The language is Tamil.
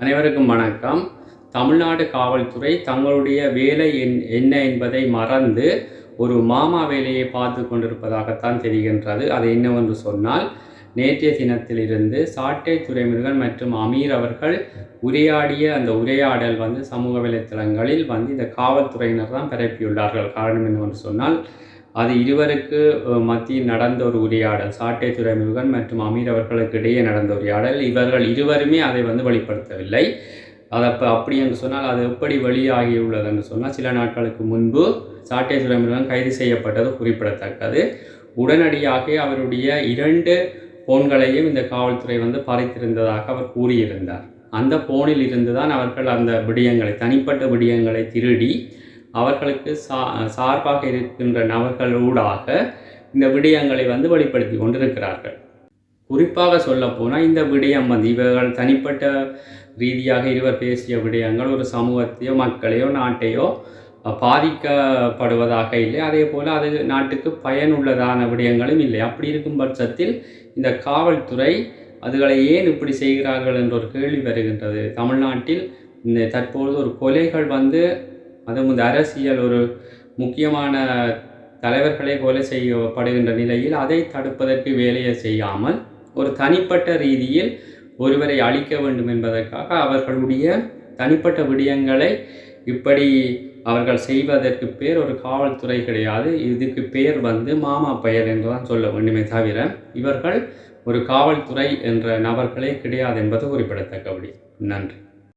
அனைவருக்கும் வணக்கம். தமிழ்நாடு காவல்துறை தங்களுடைய வேலை என்- என்ன என்பதை மறந்து ஒரு மாமா வேலையை பார்த்து கொண்டிருப்பதாகத்தான் தெரிகின்றது. அது என்னவென்று சொன்னால் நேற்றைய தினத்திலிருந்து சாட்டை துறைமுருகன் மற்றும் அமீர் அவர்கள் உரையாடிய அந்த உரையாடல் வந்து சமூக வலைத்தளங்களில் வந்து இந்த காவல்துறையினர் தான் பரப்பியுள்ளார்கள். காரணம் என்னவென்று சொன்னால் அது இருவருக்கு மத்தியில் நடந்த ஒரு உரையாடல் சாட்டை துறைமுகன் மற்றும் அமீர் அவர்களுக்கு இடையே நடந்த உரையாடல். இவர்கள் இருவருமே அதை வந்து வெளிப்படுத்தவில்லை. அது அப்போ அப்படி என்று சொன்னால் அது எப்படி வெளியாகியுள்ளது என்று சொன்னால் சில நாட்களுக்கு முன்பு சாட்டை துறைமுகன் கைது செய்யப்பட்டது குறிப்பிடத்தக்கது. உடனடியாக அவருடைய இரண்டு போன்களையும் இந்த காவல்துறை வந்து பறித்திருந்ததாக அவர் கூறியிருந்தார். அந்த போனில் இருந்து தான் அவர்கள் அந்த விடயங்களை தனிப்பட்ட விடயங்களை திருடி அவர்களுக்கு சா சார்பாக இருக்கின்ற நபர்களூடாக இந்த விடயங்களை வந்து வெளிப்படுத்தி கொண்டிருக்கிறார்கள். குறிப்பாக சொல்லப்போனால் இந்த விடயம் வந்து இவர்கள் தனிப்பட்ட ரீதியாக இருவர் பேசிய விடயங்கள் ஒரு சமூகத்தையோ மக்களையோ நாட்டையோ பாதிக்கப்படுவதாக இல்லை. அதே போல் அது நாட்டுக்கு பயனுள்ளதான விடயங்களும் இல்லை. அப்படி இருக்கும் பட்சத்தில் இந்த காவல்துறை அதுகளை ஏன் இப்படி செய்கிறார்கள் என்ற ஒரு கேள்வி வருகின்றது. தமிழ்நாட்டில் இந்த தற்பொழுது ஒரு கொலைகள் வந்து அதுவும் இந்த அரசியல் ஒரு முக்கியமான தலைவர்களை கொலை செய்யப்படுகின்ற நிலையில் அதை தடுப்பதற்கு வேலையை செய்யாமல் ஒரு தனிப்பட்ட ரீதியில் ஒருவரை அழிக்க வேண்டும் என்பதற்காக அவர்களுடைய தனிப்பட்ட விடயங்களை இப்படி அவர்கள் செய்வதற்கு பேர் ஒரு காவல்துறை கிடையாது. இதுக்கு பேர் வந்து மாமா பெயர் என்று தான் சொல்ல வேண்டுமே தவிர இவர்கள் ஒரு காவல்துறை என்ற நபர்களே கிடையாது என்பது குறிப்பிடத்தக்கபடி. நன்றி.